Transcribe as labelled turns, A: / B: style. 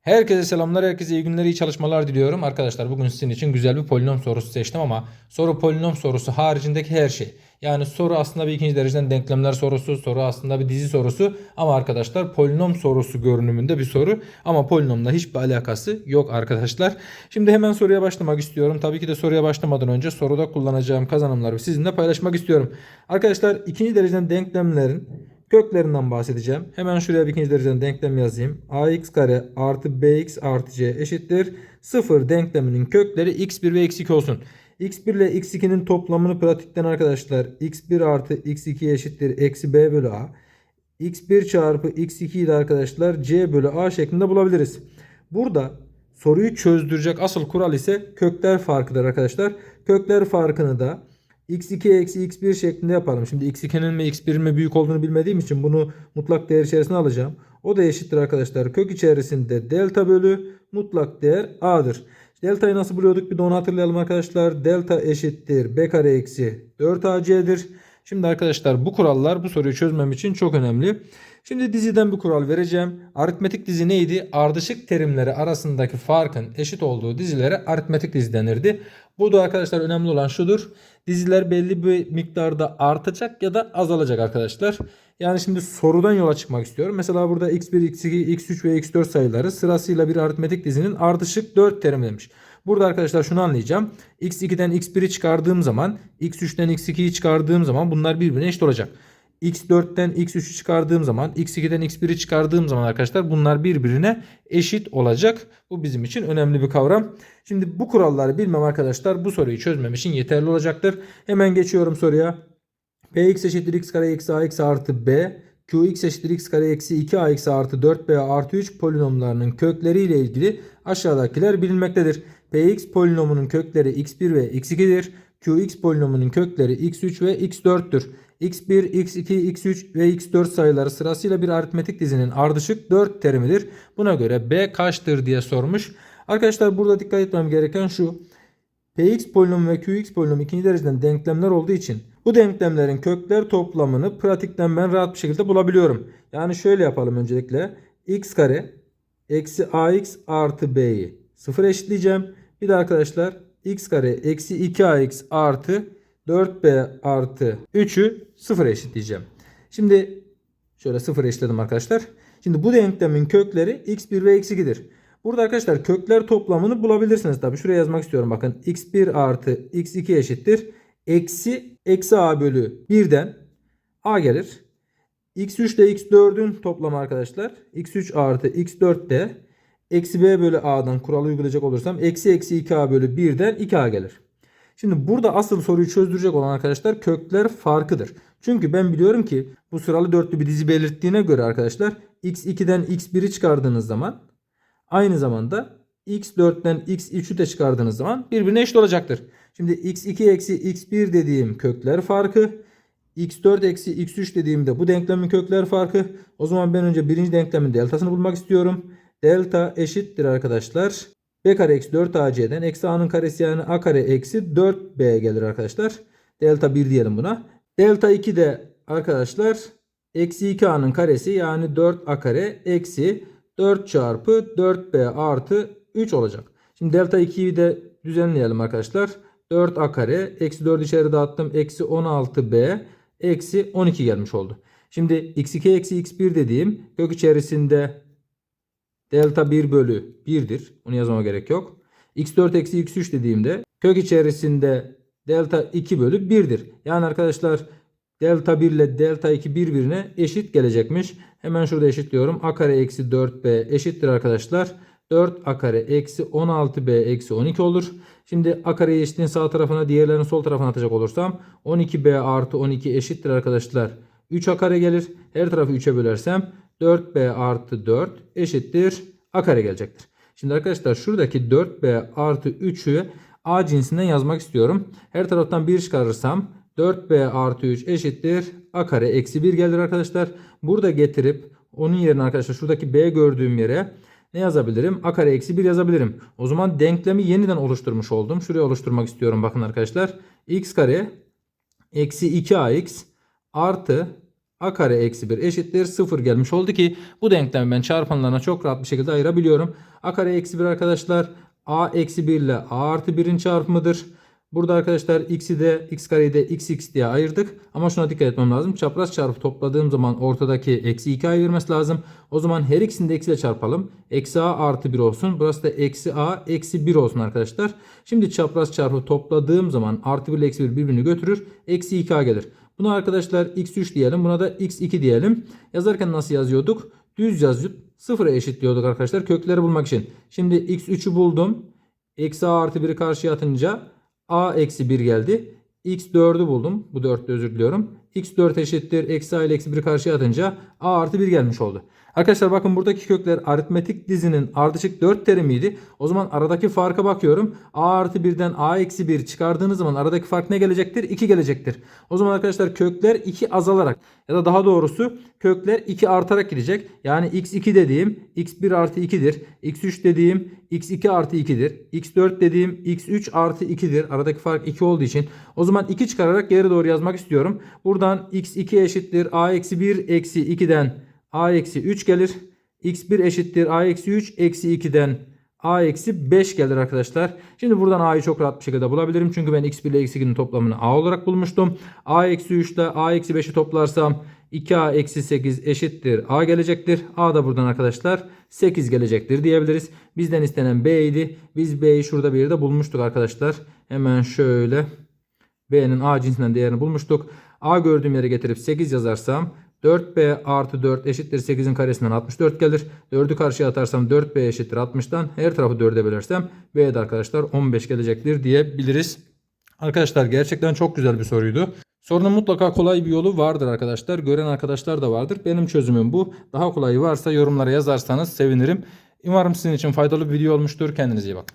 A: Herkese selamlar, herkese iyi günler, iyi çalışmalar diliyorum. Arkadaşlar bugün sizin için güzel bir polinom sorusu seçtim ama soru polinom sorusu haricindeki her şey. Yani soru aslında bir ikinci dereceden denklemler sorusu, soru aslında bir dizi sorusu ama arkadaşlar polinom sorusu görünümünde bir soru ama polinomla hiçbir alakası yok arkadaşlar. Şimdi hemen soruya başlamak istiyorum. Tabii ki de soruya başlamadan önce soruda kullanacağım kazanımları sizinle paylaşmak istiyorum. Arkadaşlar ikinci dereceden denklemlerin köklerinden bahsedeceğim. Hemen şuraya ikinci dereceden denklem yazayım. ax kare artı bx artı c eşittir. 0 denkleminin kökleri x1 ve x2 olsun. x1 ile x2'nin toplamını pratikten arkadaşlar x1 artı x2 eşittir eksi b bölü a. x1 çarpı x2 ile arkadaşlar c bölü a şeklinde bulabiliriz. Burada soruyu çözdürecek asıl kural ise kökler farkıdır arkadaşlar. Kökler farkını da x2 eksi x1 şeklinde yapalım. Şimdi x2'nin mi x1'in mi büyük olduğunu bilmediğim için bunu mutlak değer içerisine alacağım. O da eşittir arkadaşlar. Kök içerisinde delta bölü mutlak değer a'dır. Delta'yı nasıl buluyorduk bir de onu hatırlayalım arkadaşlar. Delta eşittir b kare eksi 4ac'dir. Şimdi arkadaşlar bu kurallar bu soruyu çözmem için çok önemli. Şimdi diziden bir kural vereceğim. Aritmetik dizi neydi? Ardışık terimleri arasındaki farkın eşit olduğu dizilere aritmetik dizi denirdi. Bu da arkadaşlar önemli olan şudur. Diziler belli bir miktarda artacak ya da azalacak arkadaşlar. Yani şimdi sorudan yola çıkmak istiyorum. Mesela burada x1, x2, x3 ve x4 sayıları sırasıyla bir aritmetik dizinin ardışık 4 terim demiş. Burada arkadaşlar şunu anlayacağım. x2'den x1'i çıkardığım zaman x3'ten x2'yi çıkardığım zaman bunlar birbirine eşit olacak. x4'ten x3'ü çıkardığım zaman x2'den x1'i çıkardığım zaman arkadaşlar bunlar birbirine eşit olacak. Bu bizim için önemli bir kavram. Şimdi bu kuralları bilmem arkadaşlar bu soruyu çözmem için yeterli olacaktır. Hemen geçiyorum soruya. px eşittir x kare eksi ax artı b qx eşittir x kare eksi 2ax artı 4b artı 3 polinomlarının kökleri ile ilgili aşağıdakiler bilinmektedir. px polinomunun kökleri x1 ve x2'dir. qx polinomunun kökleri x3 ve x4'tür. x1, x2, x3 ve x4 sayıları sırasıyla bir aritmetik dizinin ardışık 4 terimidir. Buna göre b kaçtır diye sormuş. Arkadaşlar burada dikkat etmem gereken şu. Px polinomu ve Qx polinomu ikinci dereceden denklemler olduğu için bu denklemlerin kökler toplamını pratikten ben rahat bir şekilde bulabiliyorum. Yani şöyle yapalım öncelikle. x kare eksi ax artı b'yi sıfır eşitleyeceğim. Bir de arkadaşlar x kare eksi 2ax artı 4b artı 3'ü sıfır eşitleyeceğim. Şimdi şöyle sıfır eşitledim arkadaşlar. Şimdi bu denklemin kökleri x1 ve x2'dir. Burada arkadaşlar kökler toplamını bulabilirsiniz tabi. Şuraya yazmak istiyorum bakın. x1 artı x2 eşittir. Eksi eksi a bölü 1'den a gelir. x3 ile x4'ün toplamı arkadaşlar. x3 artı x4 de eksi b bölü a'dan kuralı uygulayacak olursam eksi eksi 2a bölü 1'den 2a gelir. Şimdi burada asıl soruyu çözdürecek olan arkadaşlar kökler farkıdır. Çünkü ben biliyorum ki bu sıralı dörtlü bir dizi belirttiğine göre arkadaşlar x2'den x1'i çıkardığınız zaman aynı zamanda x4'ten x3'ü de çıkardığınız zaman birbirine eşit olacaktır. Şimdi x2 eksi x1 dediğim kökler farkı. x4 eksi x3 dediğimde bu denklemin kökler farkı. O zaman ben önce birinci denklemin deltasını bulmak istiyorum. Delta eşittir arkadaşlar. b kare eksi 4ac'den eksi a'nın karesi yani a kare eksi 4b gelir arkadaşlar. Delta 1 diyelim buna. Delta 2 de arkadaşlar eksi 2a'nın karesi yani 4a kare eksi 4 çarpı 4b artı 3 olacak. Şimdi delta 2'yi de düzenleyelim arkadaşlar. 4a kare eksi 4 içeri dağıttım. Eksi 16b eksi 12 gelmiş oldu. Şimdi x2 eksi x1 dediğim kök içerisinde delta 1 bölü 1'dir. Bunu yazmama gerek yok. x4 eksi x3 dediğimde kök içerisinde delta 2 bölü 1'dir. Yani arkadaşlar delta 1 ile delta 2 birbirine eşit gelecekmiş. Hemen şurada eşitliyorum. a kare eksi 4b eşittir arkadaşlar. 4a kare eksi 16b eksi 12 olur. Şimdi a kareyi eşitliğin sağ tarafına diğerlerini sol tarafına atacak olursam 12b artı 12 eşittir arkadaşlar. 3a kare gelir. Her tarafı 3'e bölersem 4b artı 4 eşittir a kare gelecektir. Şimdi arkadaşlar şuradaki 4b artı 3'ü a cinsinden yazmak istiyorum. Her taraftan 1 çıkarırsam 4b artı 3 eşittir a kare eksi 1 gelir arkadaşlar. Burada getirip onun yerine arkadaşlar şuradaki b gördüğüm yere ne yazabilirim? a kare eksi 1 yazabilirim. O zaman denklemi yeniden oluşturmuş oldum. Şuraya oluşturmak istiyorum bakın arkadaşlar. x kare eksi 2ax artı A kare eksi 1 eşittir 0 gelmiş oldu ki bu denklemi ben çarpanlarına çok rahat bir şekilde ayırabiliyorum. A kare eksi 1 arkadaşlar A eksi 1 ile A artı 1'in çarpımıdır. Burada arkadaşlar x'i de x kareyi de x x diye ayırdık. Ama şuna dikkat etmem lazım. Çapraz çarpı topladığım zaman ortadaki eksi 2 a'yı vermesi lazım. O zaman her ikisini de eksi ile çarpalım. Eksi a artı 1 olsun. Burası da eksi a eksi 1 olsun arkadaşlar. Şimdi çapraz çarpı topladığım zaman artı 1 ile eksi 1 birbirini götürür. Eksi 2a gelir. Buna arkadaşlar x3 diyelim. Buna da x2 diyelim. Yazarken nasıl yazıyorduk? Düz yazıp sıfıra eşitliyorduk arkadaşlar. Kökleri bulmak için. Şimdi x3'ü buldum. Eksi a artı 1'i karşıya atınca a eksi 1 geldi. x4'ü buldum. Bu 4'te özür diliyorum. X4 eşittir. Eksi a ile eksi 1'i karşıya atınca a artı 1 gelmiş oldu. Arkadaşlar bakın buradaki kökler aritmetik dizinin ardışık 4 terimiydi. O zaman aradaki farka bakıyorum. a artı 1'den a eksi 1 çıkardığınız zaman aradaki fark ne gelecektir? 2 gelecektir. O zaman arkadaşlar kökler 2 azalarak ya da daha doğrusu kökler 2 artarak gidecek. Yani x2 dediğim x1 artı 2'dir. x3 dediğim x2 artı 2'dir. x4 dediğim x3 artı 2'dir. Aradaki fark 2 olduğu için. O zaman 2 çıkararak geri doğru yazmak istiyorum. Buradan x2 eşittir a eksi 1 eksi 2'den a eksi 3 gelir. x1 eşittir a eksi 3 eksi 2'den a eksi 5 gelir arkadaşlar. Şimdi buradan a'yı çok rahat bir şekilde bulabilirim. Çünkü ben x1 ile x2'nin toplamını a olarak bulmuştum. a eksi 3 ile a eksi 5'i toplarsam 2a eksi 8 eşittir a gelecektir. a da buradan arkadaşlar 8 gelecektir diyebiliriz. Bizden istenen b idi. Biz b'yi şurada bir yerde bulmuştuk arkadaşlar. Hemen şöyle b'nin a cinsinden değerini bulmuştuk. a gördüğüm yere getirip 8 yazarsam 4b artı 4 eşittir 8'in karesinden 64 gelir. 4'ü karşıya atarsam 4b eşittir 60'tan. Her tarafı 4'e bölersem b de arkadaşlar 15 gelecektir diyebiliriz. Arkadaşlar gerçekten çok güzel bir soruydu. Sorunun mutlaka kolay bir yolu vardır arkadaşlar. Gören arkadaşlar da vardır. Benim çözümüm bu. Daha kolayı varsa yorumlara yazarsanız sevinirim. Umarım sizin için faydalı bir video olmuştur. Kendinize iyi bakın.